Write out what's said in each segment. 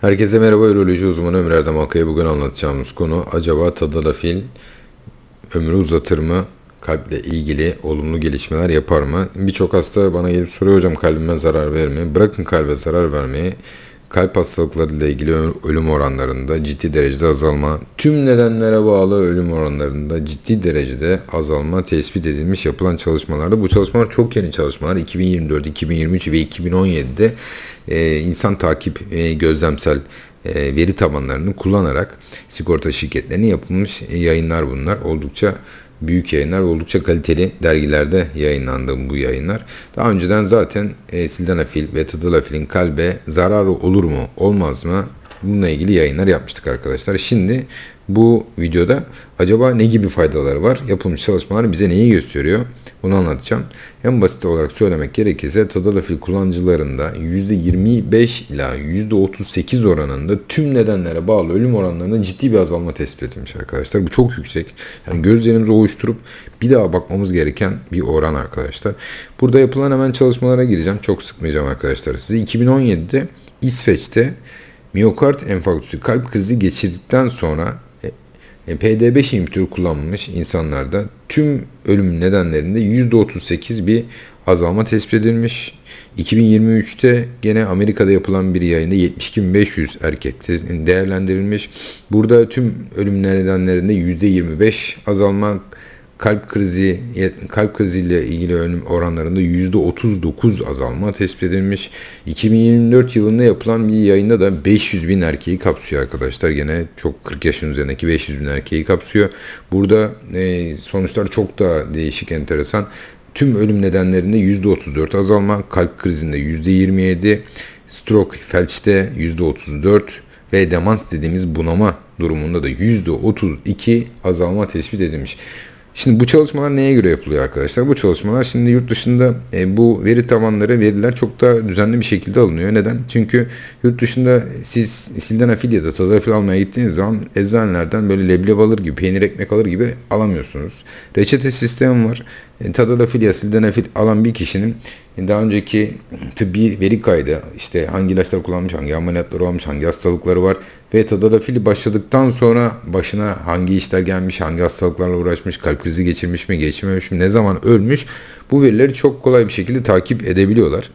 Herkese merhaba, üroloji uzmanı Ömür Erdem Akkaya. Bugün anlatacağımız konu acaba tadalafil ömrü uzatır mı? Kalple ilgili olumlu gelişmeler yapar mı? Birçok hasta bana gelip soruyor hocam kalbime zarar vermiyor. Bırakın kalbe zarar vermeyi. Kalp hastalıklarıyla ilgili ölüm oranlarında ciddi derecede azalma, tüm nedenlere bağlı ölüm oranlarında ciddi derecede azalma tespit edilmiş yapılan çalışmalarda. Bu çalışmalar çok yeni çalışmalar. 2024, 2023 ve 2017'de e, insan takip e, gözlemsel veri tabanlarını kullanarak sigorta şirketlerine yapılmış yayınlar bunlar. Oldukça büyük yayınlar oldukça kaliteli dergilerde yayınlandı bu yayınlar. Daha önceden zaten e, sildenafil ve tadalafilin kalbe zararı olur mu olmaz mı bununla ilgili yayınlar yapmıştık arkadaşlar. Şimdi bu videoda acaba ne gibi faydaları var? Yapılmış çalışmalar bize neyi gösteriyor? Bunu anlatacağım. En basit olarak söylemek gerekirse Tadalafil kullanıcılarında %25 ila %38 oranında tüm nedenlere bağlı ölüm oranlarında ciddi bir azalma tespit edilmiş arkadaşlar. Bu çok yüksek. Yani gözlerimizi ovuşturup bir daha bakmamız gereken bir oran arkadaşlar. Burada yapılan hemen çalışmalara gireceğim. Çok sıkmayacağım arkadaşlar sizi. 2017'de İsveç'te miyokard enfarktüsü kalp krizi geçirdikten sonra e, PD5 inhibitörü kullanılmış insanlarda tüm ölüm nedenlerinde %38 bir azalma tespit edilmiş. 2023'te gene Amerika'da yapılan bir yayında 72.500 erkek değerlendirilmiş. Burada tüm ölüm nedenlerinde %25 azalma kalp krizi kalp kriziyle ilgili ölüm oranlarında %39 azalma tespit edilmiş. 2024 yılında yapılan bir yayında da 500 bin erkeği kapsıyor arkadaşlar. Gene çok 40 yaşın üzerindeki 500 bin erkeği kapsıyor. Burada e, sonuçlar çok da değişik, enteresan. Tüm ölüm nedenlerinde %34 azalma, kalp krizinde %27, stroke, felçte %34 ve demans dediğimiz bunama durumunda da %32 azalma tespit edilmiş. Şimdi bu çalışmalar neye göre yapılıyor arkadaşlar? Bu çalışmalar şimdi yurt dışında e, bu veri tabanları, veriler çok daha düzenli bir şekilde alınıyor. Neden? Çünkü yurt dışında siz sildenafil ya da tadalafil almaya gittiğiniz zaman eczanelerden böyle leblebi alır gibi, peynir ekmek alır gibi alamıyorsunuz. Reçete sistemi var. E, tadalafil ya sildenafil alan bir kişinin daha önceki tıbbi veri kaydı, işte hangi ilaçlar kullanmış, hangi ameliyatları olmuş, hangi hastalıkları var ve tadalafili başladıktan sonra başına hangi işler gelmiş, hangi hastalıklarla uğraşmış, kalp krizi geçirmiş mi, geçirmemiş mi, ne zaman ölmüş bu verileri çok kolay bir şekilde takip edebiliyorlar.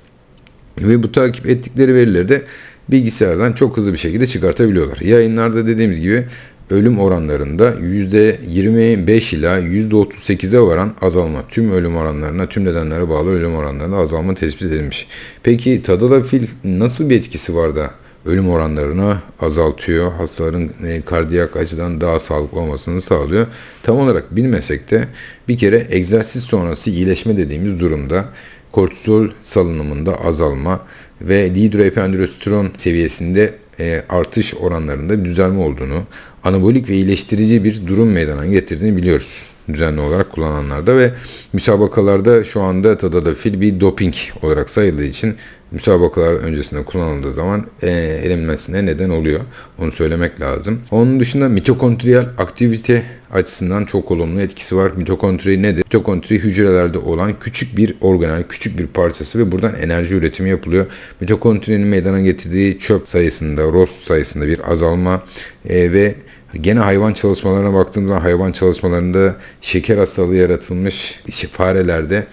Ve bu takip ettikleri verileri de bilgisayardan çok hızlı bir şekilde çıkartabiliyorlar. Yayınlarda dediğimiz gibi ölüm oranlarında %25 ila %38'e varan azalma. Tüm ölüm oranlarına, tüm nedenlere bağlı ölüm oranlarında azalma tespit edilmiş. Peki tadalafil nasıl bir etkisi var da ölüm oranlarını azaltıyor. Hastaların e, kardiyak açıdan daha sağlıklı olmasını sağlıyor. Tam olarak bilmesek de bir kere egzersiz sonrası iyileşme dediğimiz durumda kortizol salınımında azalma ve dihidroepiandrosteron seviyesinde e, artış oranlarında bir düzelme olduğunu, anabolik ve iyileştirici bir durum meydana getirdiğini biliyoruz düzenli olarak kullananlarda ve müsabakalarda şu anda tadalafil bir doping olarak sayıldığı için müsabakalar öncesinde kullanıldığı zaman e, elenmesine neden oluyor. Onu söylemek lazım. Onun dışında mitokondriyal aktivite açısından çok olumlu etkisi var. Mitokondri nedir? Mitokondri hücrelerde olan küçük bir organel, küçük bir parçası ve buradan enerji üretimi yapılıyor. Mitokondrinin meydana getirdiği çöp sayısında, ROS sayısında bir azalma e, ve Gene hayvan çalışmalarına baktığımızda hayvan çalışmalarında şeker hastalığı yaratılmış farelerde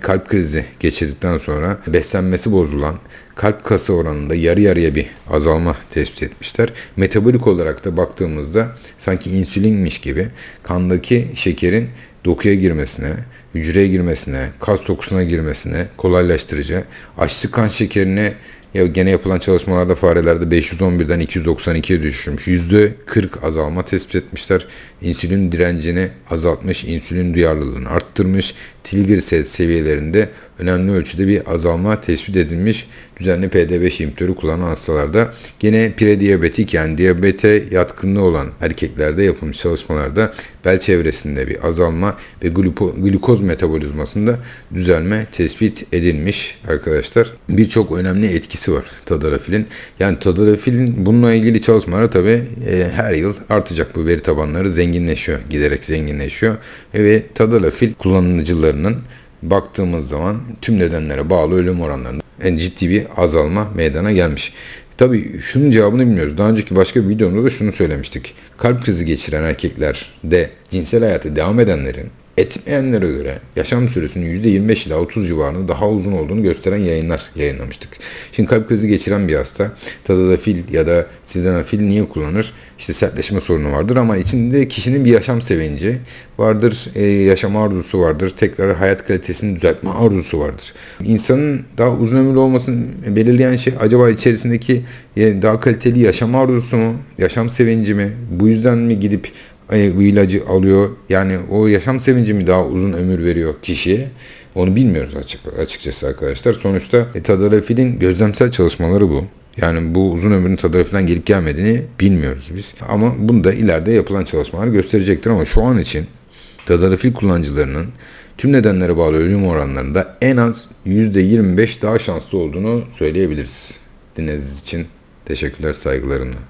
kalp krizi geçirdikten sonra beslenmesi bozulan kalp kası oranında yarı yarıya bir azalma tespit etmişler. Metabolik olarak da baktığımızda sanki insülinmiş gibi kandaki şekerin dokuya girmesine, hücreye girmesine, kas dokusuna girmesine kolaylaştırıcı, açlık kan şekerini ya gene yapılan çalışmalarda farelerde 511'den 292'ye düşürmüş. %40 azalma tespit etmişler. İnsülin direncini azaltmış, insülin duyarlılığını arttırmış. Triglycerid seviyelerinde önemli ölçüde bir azalma tespit edilmiş düzenli PD5 inhibitörü kullanan hastalarda. Gene prediyabetik yani diyabete yatkınlığı olan erkeklerde yapılmış çalışmalarda bel çevresinde bir azalma ve glukoz metabolizmasında düzelme tespit edilmiş arkadaşlar. Birçok önemli etkisi var tadalafilin. Yani tadalafilin bununla ilgili çalışmalar tabi e, her yıl artacak bu veri tabanları zenginleşiyor. Giderek zenginleşiyor. Ve tadalafil kullanıcılarının baktığımız zaman tüm nedenlere bağlı ölüm oranlarında en ciddi bir azalma meydana gelmiş. Tabii şunun cevabını bilmiyoruz. Daha önceki başka bir videomda da şunu söylemiştik. Kalp krizi geçiren erkeklerde cinsel hayatı devam edenlerin etmeyenlere göre yaşam süresinin %25 ila 30 civarında daha uzun olduğunu gösteren yayınlar yayınlamıştık. Şimdi kalp krizi geçiren bir hasta tadalafil ya da sildenafil niye kullanır? İşte sertleşme sorunu vardır ama içinde kişinin bir yaşam sevinci vardır, e, yaşam arzusu vardır, tekrar hayat kalitesini düzeltme arzusu vardır. İnsanın daha uzun ömürlü olmasını belirleyen şey acaba içerisindeki e, daha kaliteli yaşam arzusu mu, yaşam sevinci mi? Bu yüzden mi gidip e, bu ilacı alıyor. Yani o yaşam sevinci mi daha uzun ömür veriyor kişiye? Onu bilmiyoruz açık, açıkçası arkadaşlar. Sonuçta e, tadalafilin gözlemsel çalışmaları bu. Yani bu uzun ömrün tadalafilen gelip gelmediğini bilmiyoruz biz. Ama bunu da ileride yapılan çalışmalar gösterecektir ama şu an için tadalafil kullanıcılarının tüm nedenlere bağlı ölüm oranlarında en az %25 daha şanslı olduğunu söyleyebiliriz. Dinlediğiniz için teşekkürler saygılarımla.